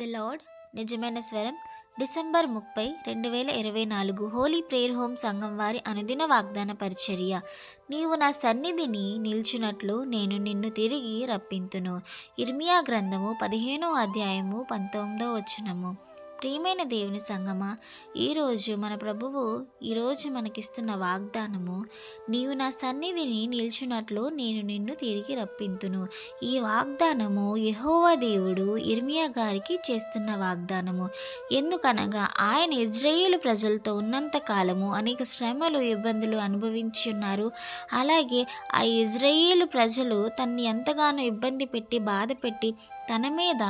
The lord నిజమైన స్వరం. December ముప్పై రెండు వేల ఇరవై నాలుగు హోలీ ప్రేయర్ హోమ్ సంఘం వారి అనుదిన వాగ్దాన పరిచర్య. నీవు నా సన్నిధిని నిల్చున్నట్లు నేను నిన్ను తిరిగి రప్పింతును. ఇర్మియా గ్రంథము పదిహేనో అధ్యాయము పంతొమ్మిదో వచనము. ప్రియమైన దేవుని సంగమా ఈరోజు మన ప్రభువు ఈరోజు మనకిస్తున్న వాగ్దానము నీవు నా సన్నిధిని నిల్చున్నట్లు నేను నిన్ను తిరిగి రప్పింతును. ఈ వాగ్దానము యహోవా దేవుడు ఇర్మియా గారికి చేస్తున్న వాగ్దానము. ఎందుకనగా ఆయన ఇజ్రాయేల్ ప్రజలతో ఉన్నంత కాలము అనేక శ్రమలు ఇబ్బందులు అనుభవించి ఉన్నారు. అలాగే ఆ ఇజ్రాయేల్ ప్రజలు తన్ని ఎంతగానో ఇబ్బంది పెట్టి బాధ పెట్టి తన మీద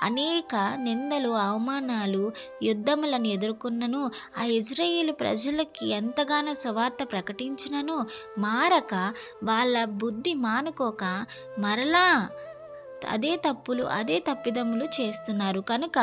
అనేక నిందలు అవమానాలు యుద్ధములను ఎదుర్కొన్నను. ఆ ఇజ్రాయేల్ ప్రజలకి ఎంతగానో సువార్త ప్రకటించినను. మారక వాళ్ళ బుద్ధి మానుకోక మరలా అదే తప్పులు అదే తప్పిదములు చేస్తున్నారు. కనుక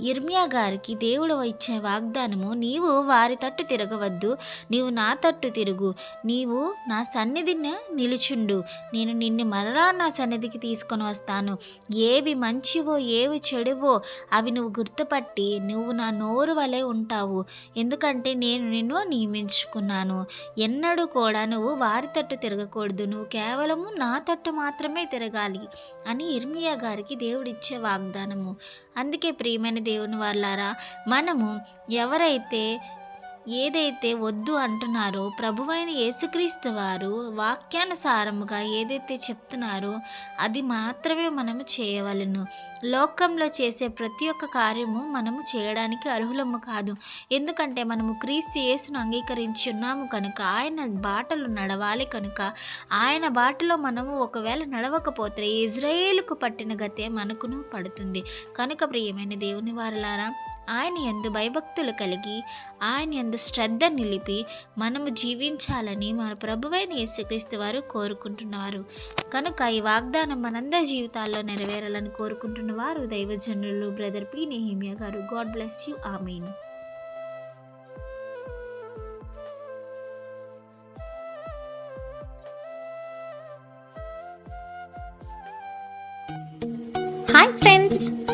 ఇర్మియా గారికి దేవుడు ఇచ్చే వాగ్దానము నీవు వారి తట్టు తిరగవద్దు నీవు నా తట్టు తిరుగు నీవు నా సన్నిధిని నిలుచుండు నేను నిన్ను మరలా నా సన్నిధికి తీసుకొని వస్తాను. ఏవి మంచివో ఏవి చెడువో అవి నువ్వు గుర్తుపట్టి నువ్వు నా నోరు వలె ఉంటావు. ఎందుకంటే నేను నిన్ను నియమించుకున్నాను. ఎన్నడూ కూడా నువ్వు వారి తట్టు తిరగకూడదు. నువ్వు కేవలము నా తట్టు మాత్రమే తిరగాలి అని ఇర్మియా గారికి దేవుడిచ్చే వాగ్దానము. అందుకే ప్రియమైన దేవుని వాళ్ళారా మనము ఎవరైతే ఏదైతే వద్దు అంటున్నారో ప్రభువైన యేసుక్రీస్తు వారు వాక్యానుసారముగా ఏదైతే చెప్తున్నారో అది మాత్రమే మనము చేయవలను. లోకంలో చేసే ప్రతి ఒక్క కార్యము మనము చేయడానికి అర్హులము కాదు. ఎందుకంటే మనము క్రీస్తు యేసును అంగీకరించి ఉన్నాము కనుక ఆయన బాటలు నడవాలి కనుక ఆయన బాటలో మనము ఒకవేళ నడవకపోతే ఇజ్రాయేలుకు పట్టిన గతే మనకును పడుతుంది. కనుక ప్రియమైన దేవుని వారలారా ఆయన ఎందు భయభక్తులు కలిగి ఆయన ఎందు శ్రద్ధ నిలిపి మనము జీవించాలని మన ప్రభువైన యేసుక్రీస్తు వారు కోరుకుంటున్నారు. కనుక ఈ వాగ్దానం మనందరి జీవితాల్లో నెరవేరాలని కోరుకుంటున్న వారు దైవజనులు brother P. Nehemiah garu. God bless you. Amen. Hi friends.